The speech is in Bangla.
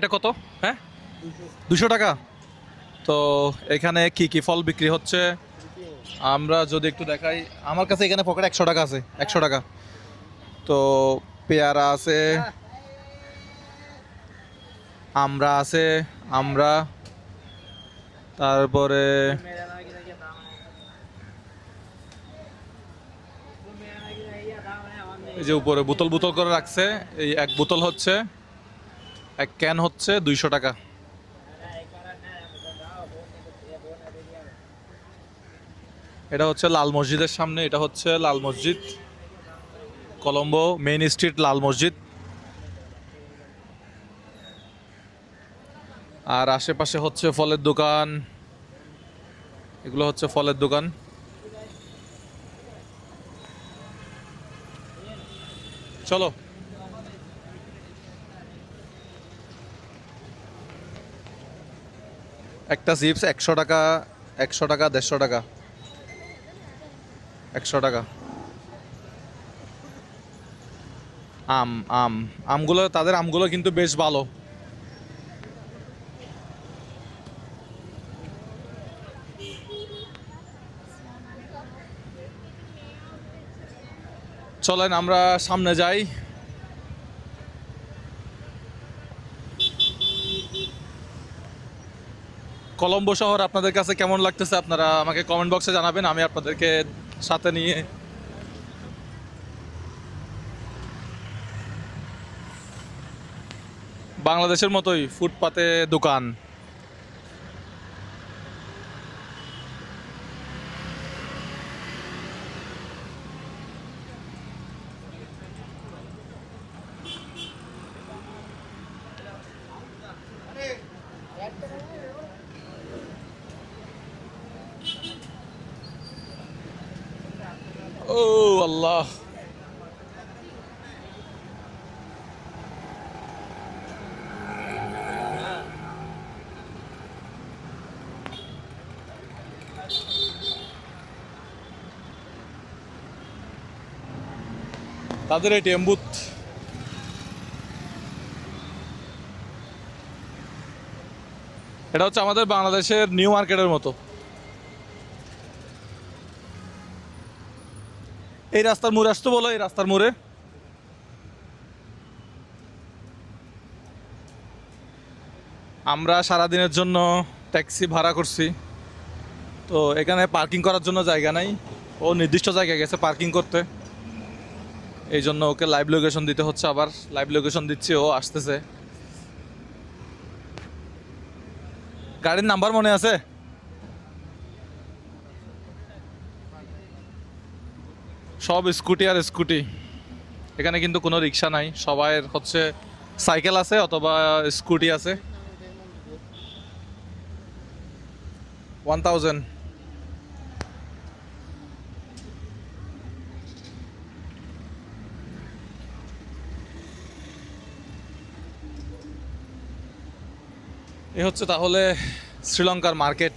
এটা কত? হ্যাঁ? দুশো টাকা। তো এখানে কি কি ফল বিক্রি হচ্ছে? আমরা যদি একটু দেখাই, আমার কাছে এখানে পকেট একশো টাকা আছে, একশো টাকা। তো পেয়ারা আছে, আমরা আছে, আমরা, তারপরে এই যে উপরে বোতল বোতল করে রাখছে, এই এক বোতল হচ্ছে। এক ক্যান হচ্ছে দুইশো টাকা। এটা হচ্ছে লাল মসজিদের সামনে, এটা হচ্ছে লাল মসজিদ। কলম্বো মেইন স্ট্রিট, লাল মসজিদ। আর আশেপাশে হচ্ছে ফলের দোকান। এগুলো হচ্ছে ফলের দোকান। চলো। একটা চিপস একশো টাকা একশো টাকা, দেড়শো টাকা। একশো টাকা। আম আম। আমগুলো, তাদের আমগুলো কিন্তু বেশ ভালো। চলেন, আমরা সামনে যাই। কলম্বো শহর আপনাদের কাছে কেমন লাগতেছে? আপনারা আমাকে কমেন্ট বক্সে জানাবেন, আমি আপনাদেরকে সাথে নিয়ে বাংলাদেশের মতোই ফুটপাতে দোকান। ও আল্লাহ তাদের এটিএম বুথ এটা হচ্ছে আমাদের বাংলাদেশের নিউ মার্কেটের মতো। এই রাস্তার মোড়ে আসতে বলো, এই রাস্তার মোড়ে। আমরা সারাদিনের জন্য ট্যাক্সি ভাড়া করছি। তো এখানে পার্কিং করার জন্য জায়গা নাই। ও নির্দিষ্ট জায়গায় গেছে পার্কিং করতে। এই জন্য ওকে লাইভ লোকেশন দিতে হচ্ছে আবার। লাইভ লোকেশন দিচ্ছি, ও আসতেছে। গাড়ির নাম্বার মনে আছে? সব স্কুটি আর স্কুটি। এখানে কিন্তু কোনো রিক্সা নাই। সবাই হচ্ছে সাইকেল আছে অথবা স্কুটি আছে। ওয়ান থাউজেন্ড এ হচ্ছে তাহলে শ্রীলঙ্কার মার্কেট।